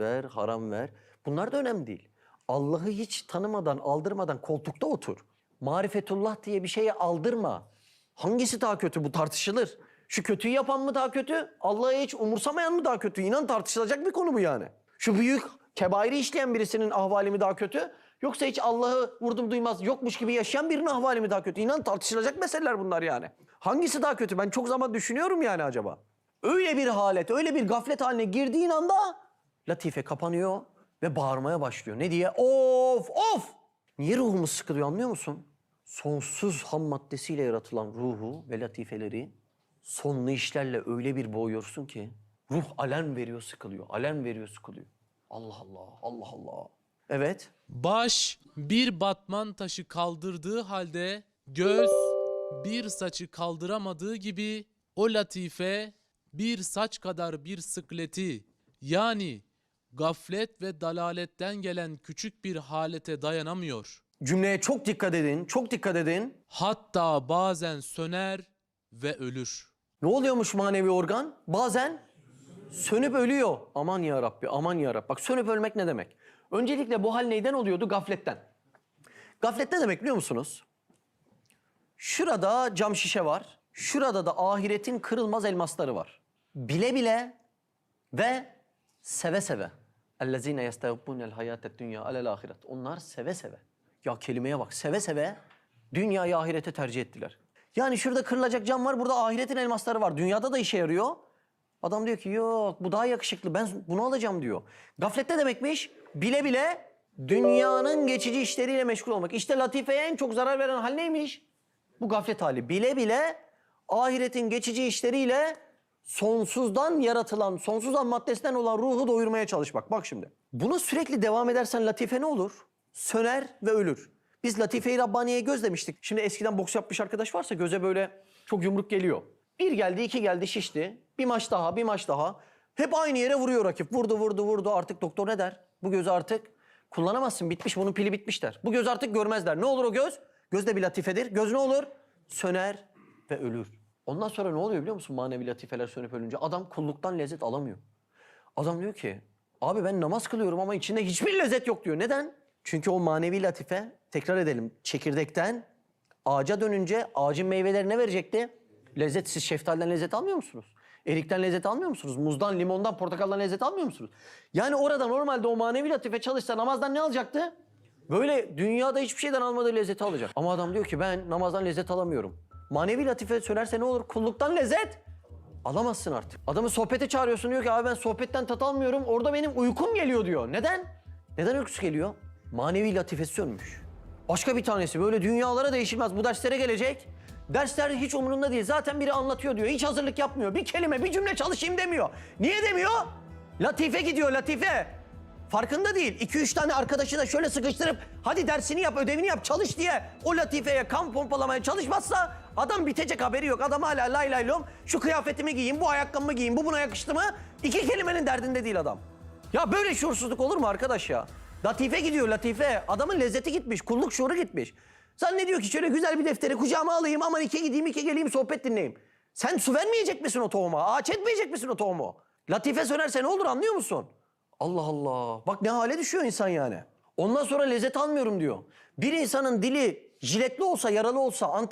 ver, haram ver. Bunlar da önemli değil. Allah'ı hiç tanımadan, aldırmadan koltukta otur. Marifetullah diye bir şeye aldırma. Hangisi daha kötü bu tartışılır. Şu kötüyü yapan mı daha kötü? Allah'ı hiç umursamayan mı daha kötü? İnan tartışılacak bir konu bu yani. Şu büyük kebairi işleyen birisinin ahvali mi daha kötü? Yoksa hiç Allah'ı vurdum duymaz yokmuş gibi yaşayan birinin ahvali mi daha kötü? İnan tartışılacak meseleler bunlar yani. Hangisi daha kötü? Ben çok zaman düşünüyorum yani acaba. Öyle bir halet, öyle bir gaflet haline girdiğin anda Latife kapanıyor ve bağırmaya başlıyor. Ne diye? Of of! Niye ruhumuz sıkılıyor anlıyor musun? Sonsuz ham maddesiyle yaratılan ruhu ve latifeleri sonlu işlerle öyle bir boğuyorsun ki ruh alarm veriyor sıkılıyor. Alarm veriyor sıkılıyor. Allah Allah, Allah Allah. Evet. Baş bir batman taşı kaldırdığı halde göz bir saçı kaldıramadığı gibi o latife bir saç kadar bir sıkleti yani gaflet ve dalaletten gelen küçük bir halete dayanamıyor. Cümleye çok dikkat edin, çok dikkat edin. Hatta bazen söner ve ölür. Ne oluyormuş manevi organ? Bazen sönüp ölüyor. Aman ya Rabbi, aman ya Rabbi. Bak sönüp ölmek ne demek? Öncelikle bu hal neyden oluyordu? Gafletten. Gaflet ne demek biliyor musunuz? Şurada cam şişe var. Şurada da ahiretin kırılmaz elmasları var. Bile bile ve seve seve. اَلَّذ۪ينَ يَسْتَغْبُونَ الْحَيَاةَ الدُّنْيَا عَلَى الْآخِرَةِ Onlar seve seve. Ya kelimeye bak seve seve dünyayı ahirete tercih ettiler. Yani şurada kırılacak cam var burada ahiretin elmasları var. Dünyada da işe yarıyor. Adam diyor ki yok bu daha yakışıklı ben bunu alacağım diyor. Gaflet ne demekmiş? Bile bile dünyanın geçici işleriyle meşgul olmak. İşte latifeye en çok zarar veren hal neymiş? Bu gaflet hali. Bile bile ahiretin geçici işleriyle sonsuzdan yaratılan, sonsuz ham maddesinden olan ruhu doyurmaya çalışmak. Bak şimdi. Buna sürekli devam edersen latife ne olur? Söner ve ölür. Biz latife-i Rabbaniye'ye göz. Şimdi eskiden boks yapmış arkadaş varsa göze böyle çok yumruk geliyor. Bir geldi, iki geldi, şişti. Bir maç daha, bir maç daha. Hep aynı yere vuruyor rakip. Vurdu, vurdu, vurdu. Artık doktor ne der? Bu gözü artık kullanamazsın. Bitmiş, bunun pili bitmiş der. Bu göz artık görmez der. Ne olur o göz? Göz de bir latifedir. Göz ne olur? Söner ve ölür. Ondan sonra ne oluyor biliyor musun? Manevi latifeler sönüp ölünce adam kulluktan lezzet alamıyor. Adam diyor ki abi ben namaz kılıyorum ama içinde hiçbir lezzet yok diyor. Neden? Çünkü o manevi latife tekrar edelim çekirdekten ağaca dönünce ağacın meyveleri ne verecekti? Lezzet. Siz şeftaliden lezzet almıyor musunuz? Erikten lezzet almıyor musunuz? Muzdan, limondan, portakaldan lezzet almıyor musunuz? Yani orada normalde o manevi latife çalışsa namazdan ne alacaktı? Böyle dünyada hiçbir şeyden almadığı lezzeti alacak. Ama adam diyor ki ben namazdan lezzet alamıyorum. Manevi latife söylerse ne olur? Kulluktan lezzet alamazsın artık. Adamı sohbete çağırıyorsun diyor ki abi ben sohbetten tat almıyorum. Orada benim uykum geliyor diyor. Neden? Neden uykusu geliyor? Manevi latifesi sönmüş. Başka bir tanesi böyle dünyalara değişilmez. Bu derslere gelecek. Dersler hiç umurunda değil. Zaten biri anlatıyor diyor. Hiç hazırlık yapmıyor. Bir kelime, bir cümle çalışayım demiyor. Niye demiyor? Latife gidiyor, latife. Farkında değil. 2-3 tane arkadaşı da şöyle sıkıştırıp hadi dersini yap, ödevini yap, çalış diye o latifeye kan pompalamaya çalışmazsa adam bitecek haberi yok. Adam hala lay lay lom şu kıyafetimi giyeyim, bu ayakkabımı giyeyim, bu buna yakıştı mı? İki kelimenin derdinde değil adam. Ya böyle şuursuzluk olur mu arkadaş ya? Latife gidiyor latife. Adamın lezzeti gitmiş, kulluk şuuru gitmiş. Zannediyor ki şöyle güzel bir defteri kucağıma alayım aman iki gideyim iki geleyim sohbet dinleyeyim. Sen su vermeyecek misin o tohuma? Ağaç etmeyecek misin o tohumu? Latife sönerse ne olur anlıyor musun? Allah Allah. Bak ne hale düşüyor insan yani. Ondan sonra lezzet almıyorum diyor. Bir insanın dili jiletli olsa, yaralı olsa, Antep